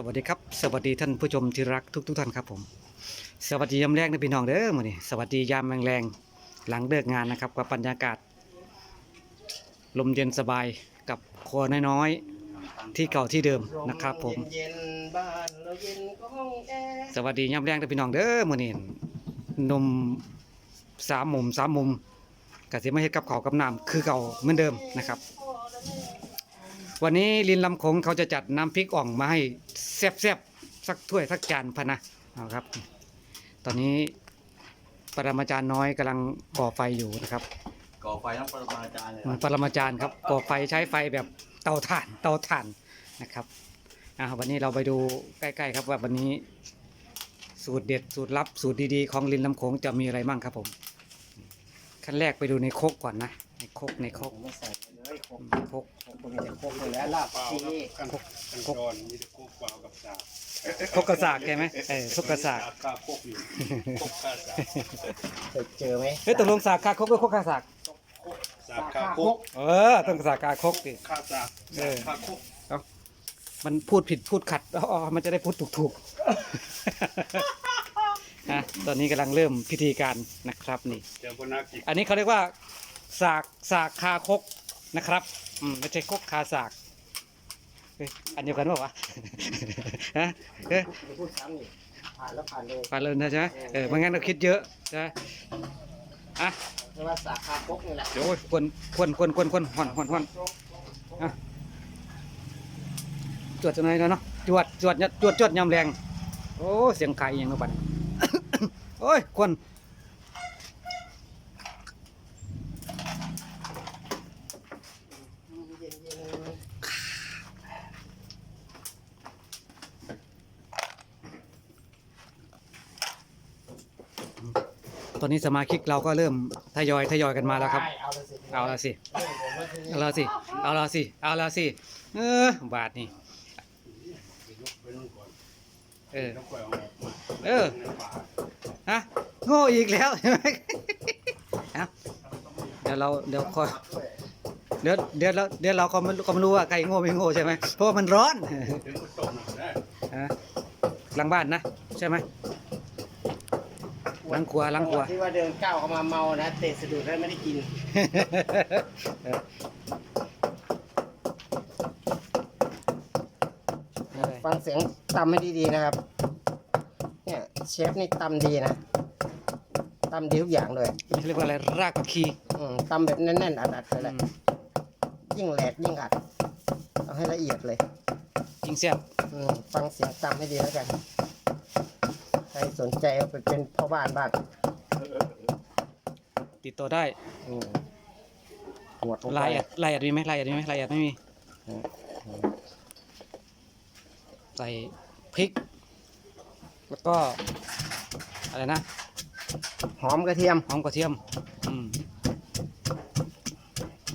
สวัสดีครับ สวัสดีท่านผู้ชมที่รักทุกทุกท่านครับผม สวัสดียามแรงนะพี่น้องเด้อมื้อนี้สวัสดียามแรงๆหลังเลิกงานนะครับกับบรรยากาศ ลมเย็นสบายกับครัวน้อยๆที่เก่าที่เดิมนะครับ ผม สวัสดียามแรงนะพี่น้องเด้อมื้อนี้นมสามมุมสามมุมกสิมาเฮ็ดกับข้ากับน้ำคือเก่าเหมือนเดิมนะครับวันนี้ลินลำคงเขาจะจัดน้ำพริกอ่องมาให้ แซ่บๆสักถ้วยสักจานพะนะเอาครับ ตอนนี้ปรมาจารย์น้อยกำลังก่อไฟอยู่นะครับ ก่อไฟทั้งปรมาจารย์เลยปรมาจารย์ครับก่อไฟใช้ไฟแบบเตาถ่านเตาถ่านนะครับอ่าวันนี้เราไปดูใกล้ๆครับว่าวันนี้สูตรเด็ดสูตรลับสูตรดีๆ ของลินลำโขงจะมีอะไรบ้างครับผมขั้นแรกไปดูในโคกก่อนนะในโคกในโคกผมไม่ใส่เลยโคกโคกผมจะโคกเลยแล้วลาบเปล่าซีครับกันกันจรมีแต่โคกป่ากับสากโคกกระสากใช่ไหมเออโคกกระสากข้าโคกอยู่โคกข้าสากเคยเจอไหมเฮ้ยตกลงสากคาโคกหรือโคกคาสากสากข้าโคกเออต้องสากคาโคกดิข้าสากเออข้าคกมันพูดผิดพูดขัดอ๋อมันจะได้พูดถูกถูกนะตอนนี้กำลังเริ่มพิธีการนะครับนี่เจ้าพนักกิจอันนี้เขาเรียกว่าสากสากคาคก นะครับ อืมไม่ใช่คกคาสากเฮ้ยอันเดียวกันเปล่าวะฮะเฮ้ยไม่พูดซ้ำนี่ผ่านแล้วผ่านเลยผ่านเลยนะใช่ไหมเออไม่งั้นเราคิดเยอะใช่ไหมอะเรียกว่าสาขาโคกนี่แหละเดี๋ยวควรควรควรควรควรห่อนห่อนห่อนอะจวดจะหน่อยเนาะจวดจวดเนี่ยจวดจวดยำแรง โอ้เสียงไก่ยังกระบันโอ้ยควร ตอนนี้สมาชิกเราก็เริ่มทยอยทยอยกันๆมาแล้วครับ เอาเลยสิเอาละสิเรื่องผมก็คือเอาละสิ เอาละสิ เอาละสิ เออบาทนี่ยกไปนู่นก่อนเออแล้วค่อยเอาออกมาเออในป่าฮะ โง่อีกแล้วใช่ไหมเอาเดี๋ยวเราเดี๋ยวคอยเดี๋ยวเดี๋ยวเราเดี๋ยวเราก็ไม่รู้ก็ไม่รู้ว่าใครโง่ไม่โง่ใช่ไหมเพราะว่ามันร้อนถึงก็ตกหนักได้ฮะหลังบ้านนะ ใช่ไหม หลังครัวหลังครัว ที่ว่าเดินก้าวเข้ามาเมานะเตะสะดุดแล้วไม่ได้กินฟังเสียงตำให้ดีๆนะครับ เนี่ยเชฟนี่ตำดีนะตำดีทุกอย่างเลยนี่เรียกว่าอะไรรากผักชีอืมตำแบบแน่นๆอัดๆไปเลยยิ่งแหลกยิ่งอัดเอาให้ละเอียดเลย จริงแซ่บอืมฟังเสียงตำให้ดีแล้วกันใค รสนใจเอาไปเป็นพ่อบ้านบ้างติดต่อได้อืมหวดลงไปลายแอดลายแอดมีไหมลายแอดมีไหมลายแอดไม่มีอืมใส่พริก แล้วก็ อะไรนะหอมกระเทียม หอมกระเทียมอืม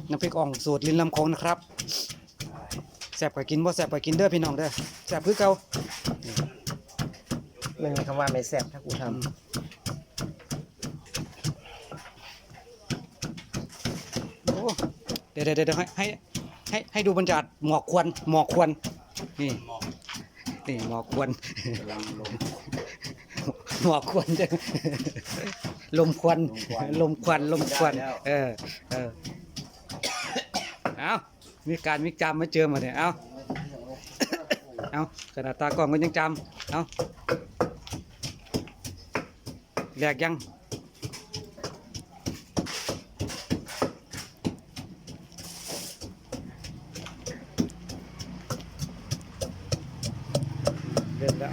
น้ำพริกอ่องสูตรลินลำโคงนะครับแซ่บก็กินบ่แซ่บก็กินเด้อพี่น้องเด้อแซ่บคือเก่า ไม่มีคำว่าไม่แซ่บถ้ากูทอืมโอ้เดี๋ยวเดี๋ยวเดี๋ยวให้ให้ให้ให้ดูบรรยากาศหมอกควันหมอกควันนี่หมอกนี่หมอกควันกำลังลง หมอกควันจะลมควันลมควันลมควันเออเออเอามีการมีจำมาเจอมาเนี่ยเอาำเอาขนาดตากล้องก็ยังจำเอา แหลกยังเริ่มแล้ว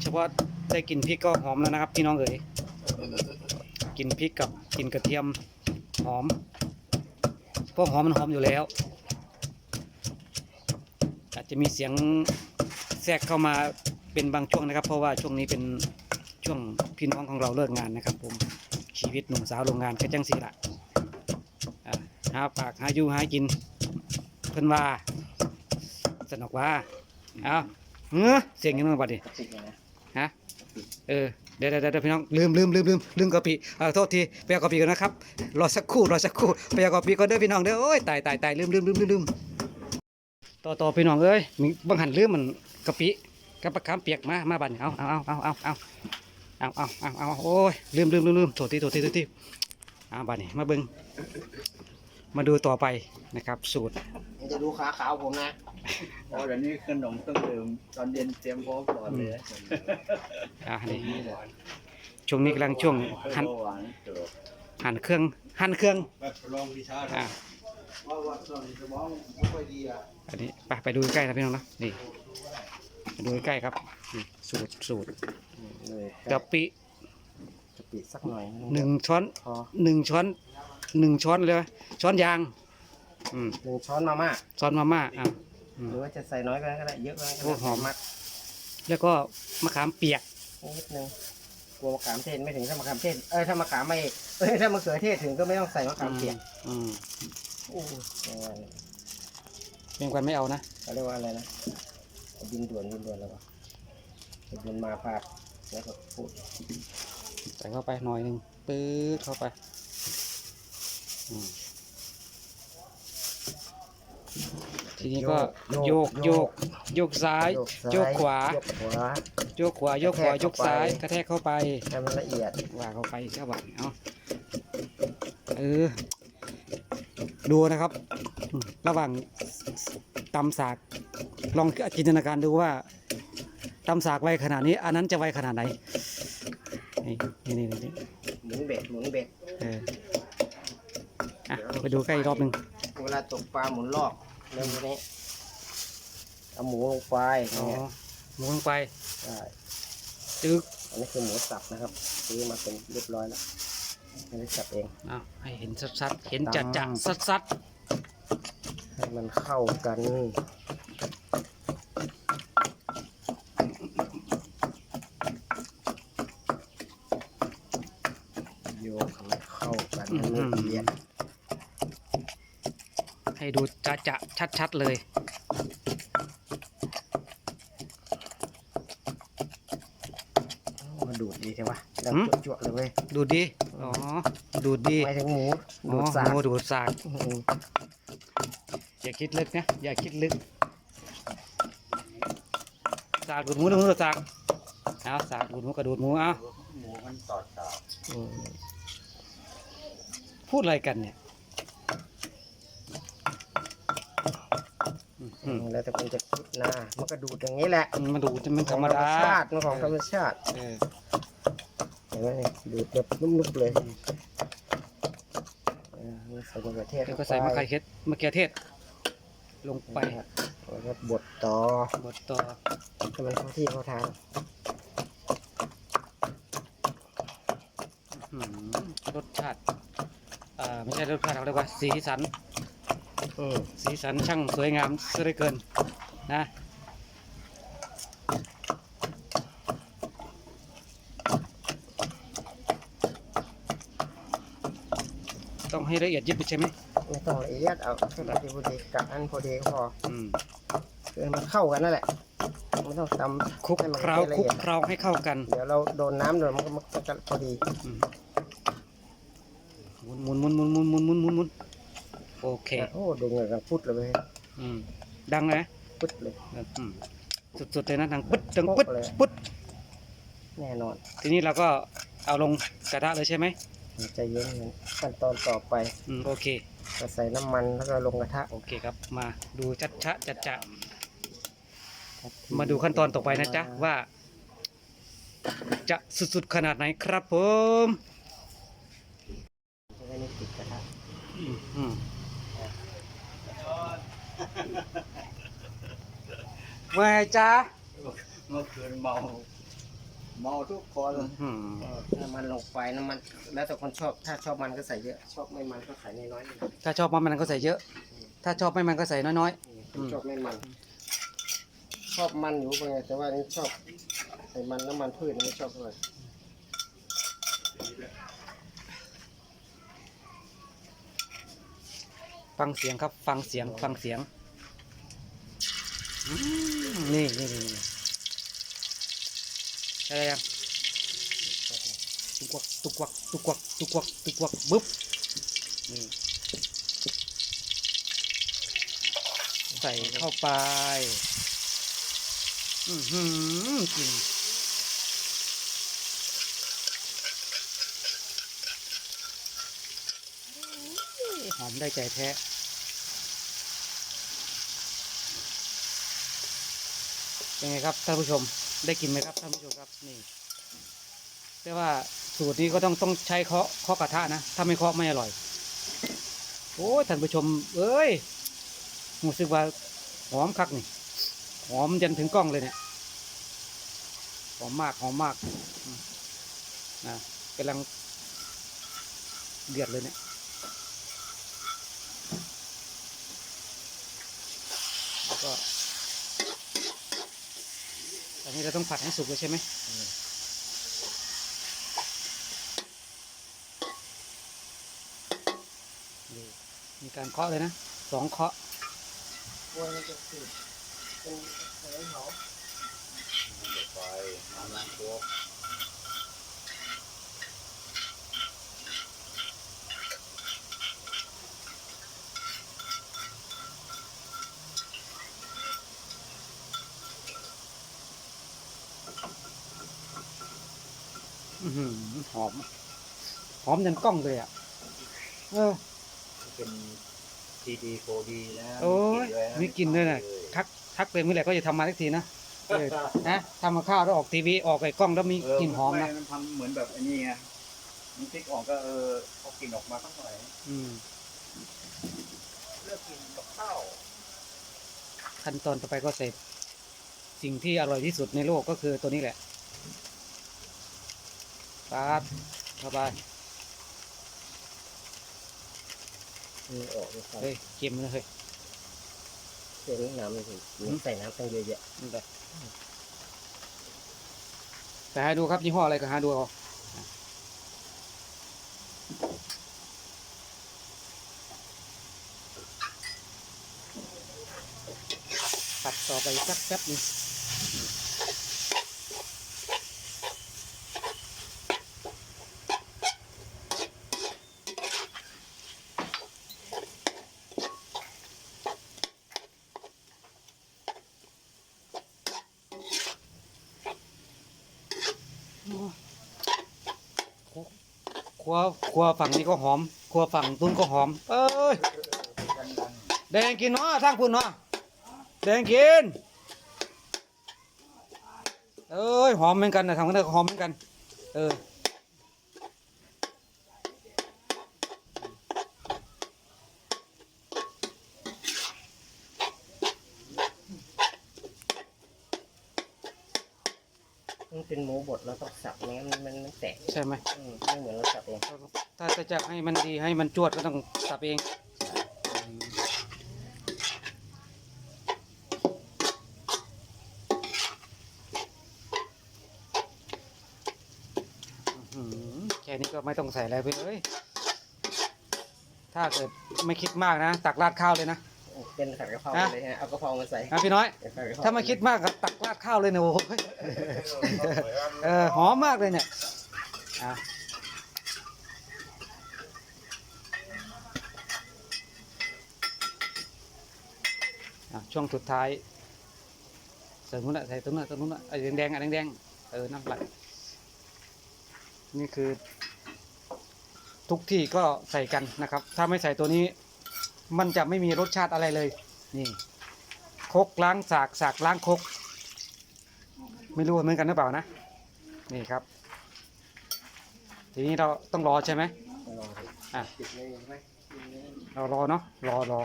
เฉพาะได้กลินพริกก็หอมแล้วนะครับ พี่น้องเอ๋ยกลินพริกกับกลินกระเทียมหอมเพราะหอมมันหอมอยู่แล้ว อาจจะมีเสียงแทรกเข้ามาเป็นบางช่วงนะครับ เพราะว่าช่วงนี้เป็น ช่วงพี่น้องของเราเลิกงานนะครับผมชีวิตหนุ่มสาวโรงงานก็จังสีละอะหาปากหาอยู่หากิน เพิ่นว่าสนุกว่าเอาเฮ้อเสียงยังไงบัดดิติดเลยนะฮะเออเดี๋ยวเดี๋ยวเดี๋ยวพี่น้องลืมลืมลืมลืมลืมกะปิเออโทษทีไปเอากะปิก่อนนะครับรอสักครู่รอสักครู่ไปเอากะปิก่อนเด้อพี่น้องเด้อโอ้ยตายตายตายลืมลืมลืมลืมลืมต่อต่อพี่น้องเอ้ยมีบางหันลืมมันกะปิกับปลาคามเปียกมามาบัดนี้เอาเอาเอาเอาเอา เอาเอาเอาเอาเอาโอ้ยลืมลืมลืมลืมโถทีโถทีโถทีเอาบัดนี้มาเบิ่งมาดูต่อไปนะครับ สูตรมันจะดูขาขาวผมนะโอ้เดี๋ยวนี้ขนมเครื่องดื่มตอนเย็นเตรียมพร้อมก่อนเลยอ่านี่ช่วงนี้กำลังช่วงหั่นเบาหวานเกิดหั่นเครื่องหั่นเครื่องไปลองวิชาอ่าว่าว่าส่วนสมองไม่ค่อยดีอะอันนี้ไปไปดูใกล้ๆนะพี่น้องนะนี่ไปดูใกล้ๆครับนี่ สูตรสูตรเลยกะปิกะปิสักหน่อยหนึ่งช้อนพอหนึ่งช้อนหนึ่งช้อนเลยช้อนยางอืมหนึ่งช้อนมาม่าช้อนมาม่าอะอืมหรือว่าจะใส่น้อยก็ได้ก็ได้เยอะก็ได้โอ้หอมมากแล้วก็มะขามเปียกนิดนึงกลัวมะขามเทศไม่ถึงถ้ามะขามเทศเอ้ยถ้ามะขามไม่เอ้ยถ้ามะเขือเทศถึงก็ไม่ต้องใส่มะขามเปียกอืมโอ้ยยังไงเพียงกันไม่เอานะเขาเรียกว่าอะไรนะบินด่วนบินด่วนแล้ววะ บินมาพาดแล้วก็พูดใส่เข้าไปหน่อยหนึ่งปื๊ดเข้าไปอืมทีนี้ก็โยกโยกโยกซ้าย โยกขวา โยกขวา โยกขวา โยกขวากระแทกโยกซ้ายเข้าไปกระแทกเข้าไปให้มันละเอียดว่าเข้าไปเจ้าบ่าวเอาเออ ดูนะครับอืมระหว่างตำสาก ลองจินตนาการดูว่า ตำสากไวขนาดนี้ อันนั้นจะไวขนาดไหน นี่นี่นี่นี่หมุนเบ็ดหมุนเบ็ดเอออะไปดูใกล้อีกรอบหนึ่งเวลาตกปลาหมุนลอกเรื่องนี้เอาหมูลงไปอ๋อเนี่ยหมุนลงไปได้จึ๊กอันนี้คือหมูสับนะครับซื้อมาเป็นเรียบร้อยแล้วไม่ได้สับเองเอาให้เห็นชัดๆเห็นจัดจัดซัดให้มันเข้ากัน โยกให้มันเข้ากันให้มันละเอียดๆให้ดูจะจะชัดๆเลยมาดูดดีใช่ปะแล้วหืมจวดๆเลยเว้ยดูดดีอ๋อ ดูดดีหมายถึงหมูอ๋ดูอดสากหมูดูดสากอืมอย่าคิดลึกนะ อย่าคิดลึก สากดูดหมูดูดหมูดูดสากเอาสากดูดหมูกระดูดหมูเอาหมูมันตอดตาอืม พูดอะไรกันเนี่ยอืมแล้วแต่คนจะคิดนะมันก็ดูดอย่างนี้แหละอืมมาดูจะเป็นธรรมดาชาติมันของธรรมชาติเออเห็นไหมเนี่ยดูดแบบนุ่มๆเลยเออใส่มะเขือเทศเดี๋ยวก็ใส่มะเขือเทศมะเขือเทศ ลงไปแล้วก็บดต่อบดต่อให้มันเข้าที่เข้าทางอืมรสชาติอ่า ไม่ใช่รสชาติเขาเรียกว่าสีสันอืมสีสันช่างสวยงามซะเหลือเกินนะต้องให้ละเอียดยิบใช่ไหมไม่ต้องละเอียดเอาแค่พอดีพอดีกะอันพอดีก็พออืมคือมันเข้ากันนั่นแหละไม่ต้องตำคลุกให้มันเคล้าละคลุเอียดเคล้าให้เข้ากัน เดี๋ยวเราโดนน้ำโดนมันก็มันก็จะพอดี อืม หมุนหมุนหมุนหมุนหมุนหมุนหมุนหมุนโอเคโอ้ดูเหงื่อกันพุดเลยเว้ยอืมดังนะพุดเลยอืมสุดๆเลยนะดังปึ๊ดดังปึ๊ดโป๊ะเลยปึ๊ดแน่นอน ทีนี้เราก็เอาลงกระทะเลยใช่ไหมใจเย็นนะขั้นตอนต่อไปอืมโอเคก็ใส่น้ำมันแล้วก็ลงกระทะโอเคครับมาดูชัดชะจัดจะมาดูขั้นตอนต่อไปนะจ๊ะว่า จะสุดๆขนาดไหนครับผม จะได้ไม่ติดกระทะ อืมอืม ว่าไงจ๊ะเมื่อคืนเมาเมาทุกคนอืมน้ำมันลงไปน้ำมัน แล้วแต่คนชอบ ถ้าชอบมันก็ใส่เยอะ ชอบไม่มันก็ใส่น้อยๆนี่ถ้าชอบมันมันก็ใส่เยอะ ถ้าชอบไม่มันก็ใส่น้อยอืมชอบไม่มัน ชอบมันอยู่เป็นไงแต่ว่านี่ชอบใส่มันน้ำมันพืชนี่ไม่ชอบเท่าไหร่ๆฟังเสียงครับ ฟังเสียง ฟังเสียงอืม นี่นี่นี่นี่อะไรยังตุกวักตุกวักตุกวักตุกวักตุกวักบึ๊บนี่ใส่เข้าไป อือหือกินหอมได้ใจแท้ เป็นไงครับท่านผู้ชมได้กินไหมครับท่านผู้ชมครับนี่แต่ว่าสูตรนี้ก็ต้องต้องใช้เคาะเคาะกระทะนะถ้าไม่เคาะไม่อร่อย โอ้ท่านผู้ชม เอ้ยรู้สึกว่าหอมคักนี่หอมยันถึงกล้องเลยเนี่ยหอมมากหอมมากนะกำลังเดือดเลยเนี่ยแล้วก็ อั นี้เราต้องผัดให้สุกเลยใช่ไหมนี่มีการเคาะเลยนะสองเคาะกลัวมันจะติดเป็นเสยเขาไปน้ำล้างตัว หือหอม หอมยันกล้องเลยอะ เออ เป็นทีดีโฟดีนะโอ้ยมีกลิ่นด้วยนะเลยทักทักไปเมื่อไหร่ก็จะทำมาสักทีนะเออนะทำมาข้าวแล้วออกทีวีออกไอ้กล้องแล้วมีเออกลิ่นหอมนะมันทำเหมือนแบบไอ้นี่ไงมันพลิกออกก็เออเอากลิ่นออกมาสักหน่อยอืมเลือกกินกับข้าวขั้นตอนต่อไปก็ใส่สิ่งที่อร่อยที่สุดในโลกก็คือตัวนี้แหละปาดเข้าไปมีออกเลยครับเฮ้ยเค็มเลยเฮ้ยเดี๋ยวนี้น้ำมันถึงใส่น้ำตั้งเยอะแยะนี่ไปแต่ให้ดูครับยี่ห้ออะไรก็หาดูเอาตัดต่อไปสักแป๊บหนึง ครัวครัวฝั่งนี้ก็หอมครัวฝั่งตุ้นก็หอม เอ้ยแดงกินเนาะทางคุณเนาะแดงกิน เอ้ยหอมเหมือนกันนะทำกันได้หอมเหมือนกัน เออ มันเป็นหมู บดเราต้องสับไม่งั้นมันมันแตกใช่ไหมอืมไม่เหมือนเราสับเองถ้าจะจะให้มันดีให้มันจวดก็ต้องสับเองอื้อหือแค่นี้ก็ไม่ต้องใส่อะไรไปเลยถ้าเกิดไม่คิดมากนะ ตักราดข้าวเลยนะ เป็นผัดกะเพราฮะเลยฮะเอากะเพรามาใส่นะพี่น้อย เป็นผัดกะเพราถ้าไม่คิดมากก็ตักราดข้าวเลยนะโอ้โหเออหอมมากเลยเนี่ยอะอะช่วงสุดท้ายใส่ตรงนู้นอะใส่ตรงนู้นอะตรงนู้นอะไอ้แดงๆอะแดงๆเออน้ำปลานี่คือ ทุกที่ก็ใส่กันนะครับ ถ้าไม่ใส่ตัวนี้ มันจะไม่มีรสชาติอะไรเลย นี่ครกล้างสากสากล้างครกไม่รู้เหมือนกันหรือเปล่านะ นี่ครับ ทีนี้เราต้องรอใช่ไหมรออะติดเลยไหมเรารอเนาะรอรอ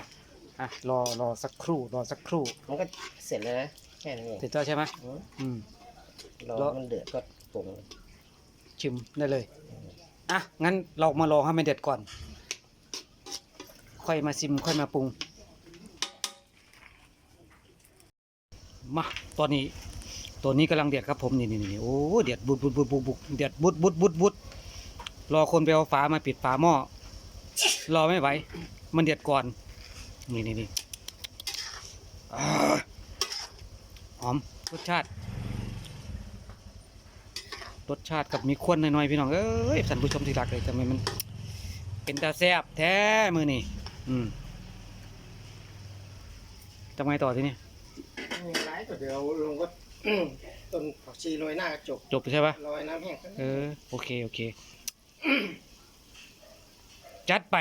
อะรอรอสักครู่รอสักครู่มันก็เสร็จแล้วนะแค่นี้เองเสร็จแล้วใช่ไหมอืมอืมรอแล้วมันเดือดก็ปรุงเลยชิมได้เลยอะงั้นเรามารอให้มันเด็ดก่อน ค่อยมาชิมค่อยมาปรุง มาตอนนี้ตัวนี้กำลังเดือดครับผมนี่นี่นี่โอ้เดือดบุดบุดบุดบุดบุดเดือดบุดบุดบุดบุดรอคนไปเอาฝามาปิดฝาหม้อรอไม่ไหวมันเดือดก่อน นี่นี่นี่หอมรสชาติรสชาติกับมีควนหน่อยๆพี่น้องเอ้ยท่านผู้ชมที่รักเลยทำไมมันเป็นตาแซ่บแท้มือนี่ อืมทำไงต่อทีนี้มีไรก็เดี๋ยวลงก็ ต้นผักชีโรยหน้าจบจบใช่ปะโรยน้ำแห้งเออ โอเค โอเค จัดไป